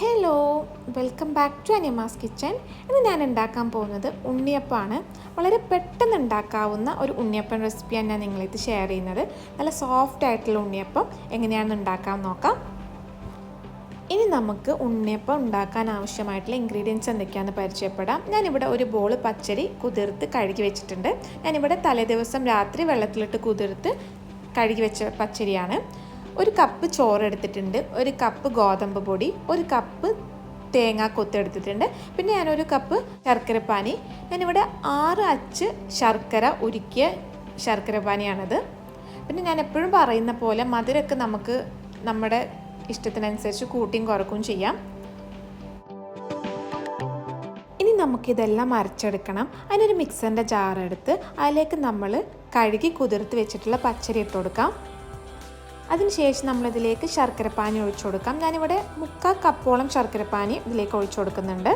Hello welcome back to അനിയമാസ് kitchen. ഇന്ന് ഞാൻ ഉണ്ടാക്കാൻ പോകുന്നത് ഉണ്ണിയപ്പമാണ്. വളരെ പെട്ടെന്ന് ഉണ്ടാക്കാവുന്ന ഒരു ഉണ്ണിയപ്പൻ റെസിപ്പിയാണ് ഞാൻ നിങ്ങളിത് ഷെയർ ചെയ്യുന്നത്. നല്ല സോഫ്റ്റ് ആയിട്ടുള്ള ഉണ്ണിയപ്പം. എങ്ങനെയാണെന്ന് ഉണ്ടാക്കാൻ നോക്കാം. ഇനി നമുക്ക് ഉണ്ണിയപ്പം ഉണ്ടാക്കാൻ ആവശ്യമായിട്ടുള്ള ഇൻഗ്രീഡിയൻസ് എന്തൊക്കെയാണെന്ന് പരിചയപ്പെടാം. ഞാനിവിടെ ഒരു ബോൾ പച്ചരി കുതിർത്ത് കഴുകി വെച്ചിട്ടുണ്ട്. ഞാനിവിടെ തലേദിവസം രാത്രി വെള്ളത്തിലിട്ട് കുതിർത്ത് കഴുകി വെച്ച പച്ചരിയാണ് ഒരു കപ്പ് ചോറ് എടുത്തിട്ടുണ്ട് ഒരു കപ്പ് ഗോതമ്പ് പൊടി ഒരു കപ്പ് തേങ്ങ കൊത്തെടുത്തിട്ടുണ്ട് പിന്നെ ഞാനൊരു കപ്പ് ശർക്കരപ്പാനി ഞാനിവിടെ ആറ് അച്ച് ശർക്കര ഉരുക്കിയ ശർക്കരപ്പാനിയാണത് പിന്നെ ഞാൻ എപ്പോഴും പറയുന്ന പോലെ മധുരമൊക്കെ നമുക്ക് നമ്മുടെ ഇഷ്ടത്തിനനുസരിച്ച് കൂട്ടിയും കുറക്കും ചെയ്യാം. ഇനി നമുക്കിതെല്ലാം അരച്ചെടുക്കണം. അതിനൊരു മിക്സറിന്റെ ജാർ എടുത്ത് അതിലേക്ക് നമ്മൾ കഴുകി കുതിർത്ത് വെച്ചിട്ടുള്ള പച്ചരി ഇട്ട് കൊടുക്കാം. അതിനുശേഷം നമ്മളിതിലേക്ക് ശർക്കരപ്പാനി ഒഴിച്ചു കൊടുക്കാം. ഞാനിവിടെ മുക്കാൽ കപ്പോളം ശർക്കരപ്പാനി ഇതിലേക്ക് ഒഴിച്ചു കൊടുക്കുന്നുണ്ട്.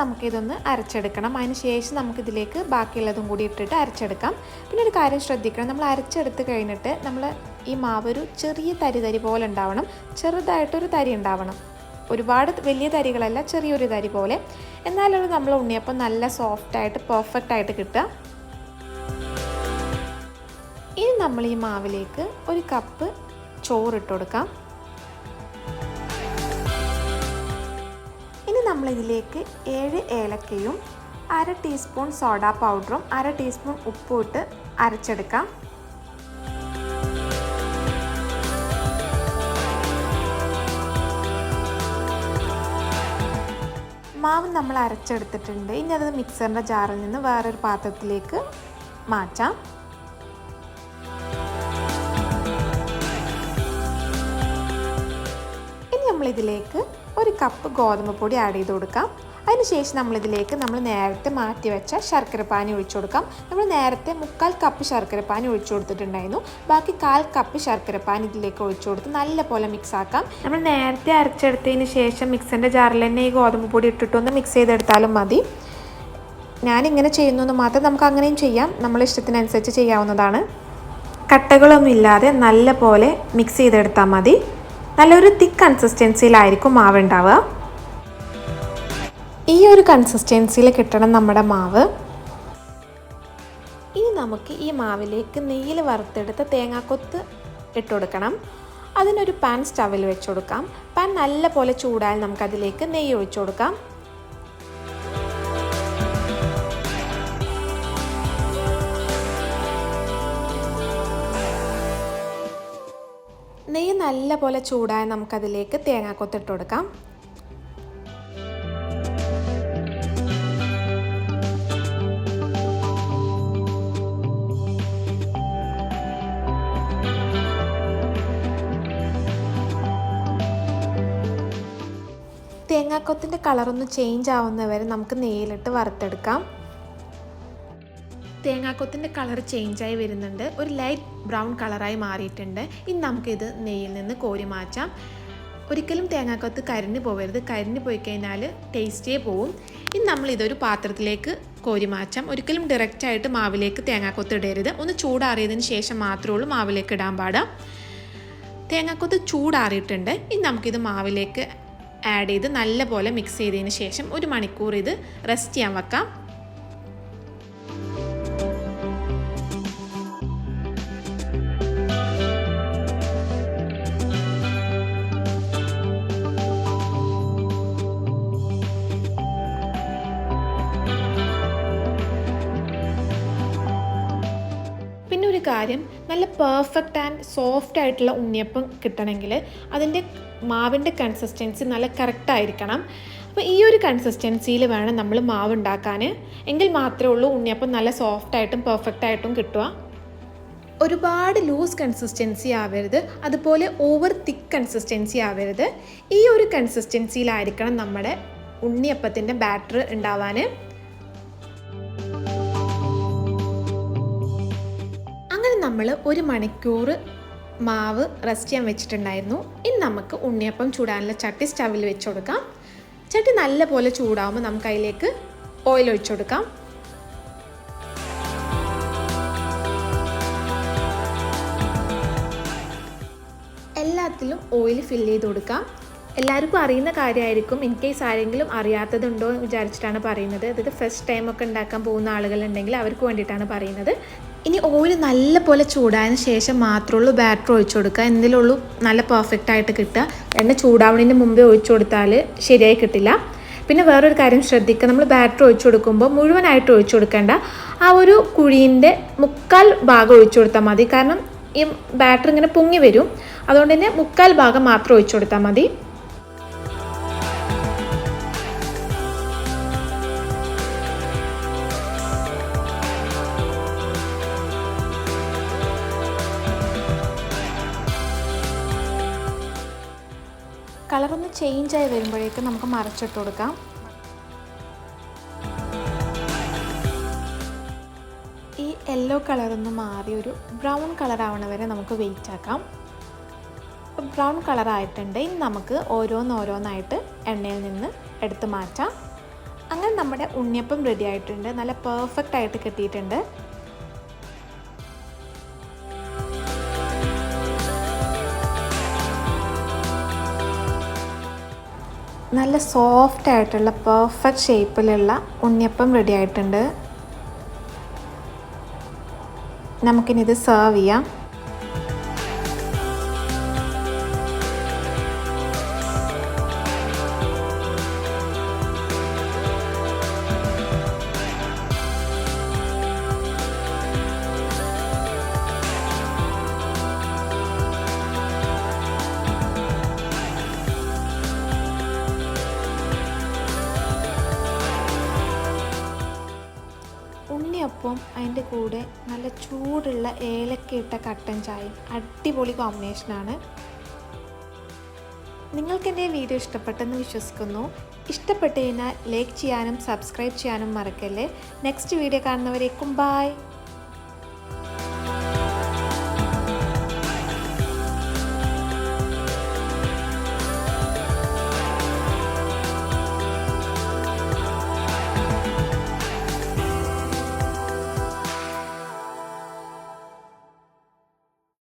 നമുക്കിതൊന്ന് അരച്ചെടുക്കണം. അതിന് ശേഷം നമുക്കിതിലേക്ക് ബാക്കിയുള്ളതും കൂടി ഇട്ടിട്ട് അരച്ചെടുക്കാം. പിന്നെ ഒരു കാര്യം ശ്രദ്ധിക്കണം. നമ്മൾ അരച്ചെടുത്ത് കഴിഞ്ഞിട്ട് നമ്മൾ ഈ മാവ് ഒരു ചെറിയ തരി തരി പോലെ ഉണ്ടാവണം. ചെറുതായിട്ടൊരു തരി ഉണ്ടാവണം. ഒരുപാട് വലിയ തരികളല്ല ചെറിയൊരു തരി പോലെ. എന്നാലും നമ്മൾ ഉണ്ണിയപ്പം നല്ല സോഫ്റ്റായിട്ട് പെർഫെക്റ്റ് ആയിട്ട് കിട്ടുക. ഇനി നമ്മൾ ഈ മാവിലേക്ക് ഒരു കപ്പ് ചോറിട്ട് കൊടുക്കാം. ഇനി നമ്മൾ ഇതിലേക്ക് ഏഴ് ഏലക്കയും അര ടീസ്പൂൺ സോഡ പൗഡറും അര ടീസ്പൂൺ ഉപ്പും ഇട്ട് അരച്ചെടുക്കാം. മാവ് നമ്മൾ അരച്ചെടുത്തിട്ടുണ്ട്. ഇനി അത് മിക്സറിന്റെ ജാറിൽ നിന്ന് വേറൊരു പാത്രത്തിലേക്ക് മാറ്റാം. നമ്മളിതിലേക്ക് ഒരു കപ്പ് ഗോതമ്പ് പൊടി ആഡ് ചെയ്ത് കൊടുക്കാം. അതിനുശേഷം നമ്മളിതിലേക്ക് നമ്മൾ നേരത്തെ മാറ്റി വെച്ച ശർക്കരപ്പാനി ഒഴിച്ചു കൊടുക്കാം. നമ്മൾ നേരത്തെ മുക്കാൽ കപ്പ് ശർക്കരപ്പാനി ഒഴിച്ചു കൊടുത്തിട്ടുണ്ടായിരുന്നു. ബാക്കി കാൽ കപ്പ് ശർക്കരപ്പാനി ഇതിലേക്ക് ഒഴിച്ചു കൊടുത്ത് നല്ലപോലെ മിക്സ് ആക്കാം. നമ്മൾ നേരത്തെ അരച്ചെടുത്തതിന് ശേഷം മിക്സിന്റെ ജാറിൽ തന്നെ ഈ ഗോതമ്പ് പൊടി ഇട്ടിട്ടൊന്ന് മിക്സ് ചെയ്തെടുത്താലും മതി. ഞാനിങ്ങനെ ചെയ്യുന്നു എന്ന് മാത്രം നമുക്ക് അങ്ങനെയും ചെയ്യാം. നമ്മളെ ഇഷ്ടത്തിനനുസരിച്ച് ചെയ്യാവുന്നതാണ്. കട്ടകളൊന്നും ഇല്ലാതെ നല്ല പോലെ മിക്സ് ചെയ്തെടുത്താൽ മതി. നല്ലൊരു തിക്ക് കൺസിസ്റ്റൻസിയിലായിരിക്കും മാവ് ഉണ്ടാവുക ഈ ഒരു കൺസിസ്റ്റൻസിയിൽ കിട്ടണം നമ്മുടെ മാവ്. ഇനി നമുക്ക് ഈ മാവിലേക്ക് നെയ്യിൽ വറുത്തെടുത്ത തേങ്ങാക്കൊത്ത് ഇട്ട് കൊടുക്കണം. അതിനൊരു പാൻ സ്റ്റവിൽ വെച്ച് കൊടുക്കാം. പാൻ നല്ല പോലെ ചൂടായാൽ നമുക്കതിലേക്ക് നെയ്യ് ഒഴിച്ചു കൊടുക്കാം. നെയ്യ് നല്ല പോലെ ചൂടായ നമുക്കതിലേക്ക് തേങ്ങാക്കൊത്തിട്ട് കൊടുക്കാം. തേങ്ങാക്കൊത്തിന്റെ കളറൊന്ന് ചേഞ്ച് ആവുന്നവരെ നമുക്ക് നെയ്യിലിട്ട് വറുത്തെടുക്കാം. തേങ്ങാക്കൊത്തിന്റെ കളർ ചേഞ്ചായി വരുന്നുണ്ട്. ഒരു ലൈറ്റ് ബ്രൗൺ കളറായി മാറിയിട്ടുണ്ട്. ഇനി നമുക്കിത് നെയ്യിൽ നിന്ന് കോരി മാറ്റാം. ഒരിക്കലും തേങ്ങാക്കൊത്ത് കരിഞ്ഞ് പോകരുത് കരിഞ്ഞ് പോയി കഴിഞ്ഞാൽ ടേസ്റ്റേ പോവും. ഇനി നമ്മളിതൊരു പാത്രത്തിലേക്ക് കോരി മാറ്റാം. ഒരിക്കലും ഡയറക്റ്റായിട്ട് മാവിലേക്ക് തേങ്ങാക്കൊത്ത് ഇടരുത്. ഒന്ന് ചൂടാറിയതിന് ശേഷം മാത്രമേ ഉള്ളൂ മാവിലേക്ക് ഇടാൻ പാടാം. തേങ്ങാക്കൊത്ത് ചൂടാറിയിട്ടുണ്ട്. ഇനി നമുക്കിത് മാവിലേക്ക് ആഡ് ചെയ്ത് നല്ലപോലെ മിക്സ് ചെയ്തതിന് ശേഷം ഒരു മണിക്കൂർ ഇത് റെസ്റ്റ് ചെയ്യാൻ വെക്കാം. കാര്യം നല്ല പെർഫെക്റ്റ് ആൻഡ് സോഫ്റ്റ് ആയിട്ടുള്ള ഉണ്ണിയപ്പം കിട്ടണമെങ്കിൽ അതിന്റെ മാവിന്റെ കൺസിസ്റ്റൻസി നല്ല കറക്റ്റ് ആയിരിക്കണം. അപ്പോൾ ഈ ഒരു കൺസിസ്റ്റൻസിയിൽ വേണം നമ്മൾ മാവ് ഉണ്ടാക്കാൻ എങ്കിൽ മാത്രമേ ഉള്ളൂ ഉണ്ണിയപ്പം നല്ല സോഫ്റ്റ് ആയിട്ടും പെർഫെക്റ്റ് ആയിട്ടും കിട്ടുക. ഒരുപാട് ലൂസ് കൺസിസ്റ്റൻസി ആവരുത്. അതുപോലെ ഓവർ തിക്ക് കൺസിസ്റ്റൻസി ആവരുത്. ഈ ഒരു കൺസിസ്റ്റൻസിയിലായിരിക്കണം നമ്മുടെ ഉണ്ണിയപ്പത്തിന്റെ ബാറ്റർ ഉണ്ടാവാൻ. നമ്മൾ ഒരു മണിക്കൂർ മാവ് റെസ്റ്റ് ചെയ്യാൻ വെച്ചിട്ടുണ്ടായിരുന്നു. ഇനി നമുക്ക് ഉണ്ണിയപ്പം ചൂടാനുള്ള ചട്ടി സ്റ്റവിൽ വെച്ച് കൊടുക്കാം. ചട്ടി നല്ലപോലെ ചൂടാവുമ്പോൾ നമുക്ക് അതിലേക്ക് ഓയിൽ ഒഴിച്ചു കൊടുക്കാം. എല്ലാത്തിലും ഓയിൽ ഫില്ല് ചെയ്ത് കൊടുക്കാം. എല്ലാവർക്കും അറിയുന്ന കാര്യമായിരിക്കും. ഇൻ കേസ് ആരെങ്കിലും അറിയാത്തതുണ്ടോ എന്ന് വിചാരിച്ചിട്ടാണ് പറയുന്നത്. അതായത് ഫസ്റ്റ് ടൈം ഒക്കെ ഉണ്ടാക്കാൻ പോകുന്ന ആളുകളുണ്ടെങ്കിൽ അവർക്ക് വേണ്ടിയിട്ടാണ് പറയുന്നത്. ഇനി ഓയിൽ നല്ല പോലെ ചൂടായതിന് ശേഷം മാത്രമേ ഉള്ളൂ ബാറ്റർ ഒഴിച്ചു കൊടുക്കുക. എന്തിലുള്ളൂ നല്ല പെർഫെക്റ്റ് ആയിട്ട് കിട്ടുക. എണ്ണ ചൂടാവുന്നതിന് മുമ്പേ ഒഴിച്ചു കൊടുത്താൽ ശരിയായി കിട്ടില്ല. പിന്നെ വേറൊരു കാര്യം ശ്രദ്ധിക്കുക. നമ്മൾ ബാറ്റർ ഒഴിച്ചു കൊടുക്കുമ്പോൾ മുഴുവനായിട്ട് ഒഴിച്ചു കൊടുക്കേണ്ട. ആ ഒരു കുഴീന്റെ മുക്കാൽ ഭാഗം ഒഴിച്ചു കൊടുത്താൽ മതി. കാരണം ഈ ബാറ്റർ ഇങ്ങനെ പൊങ്ങി വരും. അതുകൊണ്ട് തന്നെ മുക്കാൽ ഭാഗം മാത്രം ഒഴിച്ചു കൊടുത്താൽ മതി. ചേഞ്ച് ആയി വരുമ്പോഴേക്കും നമുക്ക് മറച്ചിട്ട് കൊടുക്കാം. ഈ യെല്ലോ കളറൊന്ന് മാറി ഒരു ബ്രൗൺ ആവണ വരെ നമുക്ക് വെയിറ്റ് ആക്കാം. ബ്രൗൺ കളർ ആയിട്ടുണ്ട്. ഇനി നമുക്ക് ഓരോന്നോരോന്നായിട്ട് എണ്ണയിൽ നിന്ന് എടുത്ത് മാറ്റാം. അങ്ങനെ നമ്മുടെ ഉണ്ണിയപ്പം റെഡി ആയിട്ടുണ്ട്. നല്ല പെർഫെക്റ്റ് ആയിട്ട് കിട്ടിയിട്ടുണ്ട്. നല്ല സോഫ്റ്റ് ആയിട്ടുള്ള പെർഫെക്റ്റ് ഷേപ്പിലുള്ള ഉണ്ണിയപ്പം റെഡി ആയിട്ടുണ്ട്. നമുക്കിനിത് സെർവ് ചെയ്യാം. ഉണ്ണിയപ്പം അതിന്റെ കൂടെ നല്ല ചൂടുള്ള ഏലക്ക ഇട്ട കട്ടൻ ചായയും അടിപൊളി കോമ്പിനേഷനാണ്. നിങ്ങൾക്ക് എന്റെ വീഡിയോ ഇഷ്ടപ്പെട്ടെന്ന് വിശ്വസിക്കുന്നു. ഇഷ്ടപ്പെട്ടു കഴിഞ്ഞാൽ ലൈക്ക് ചെയ്യാനും സബ്സ്ക്രൈബ് ചെയ്യാനും മറക്കല്ലേ. Next video കാണുന്നവരേക്കും bye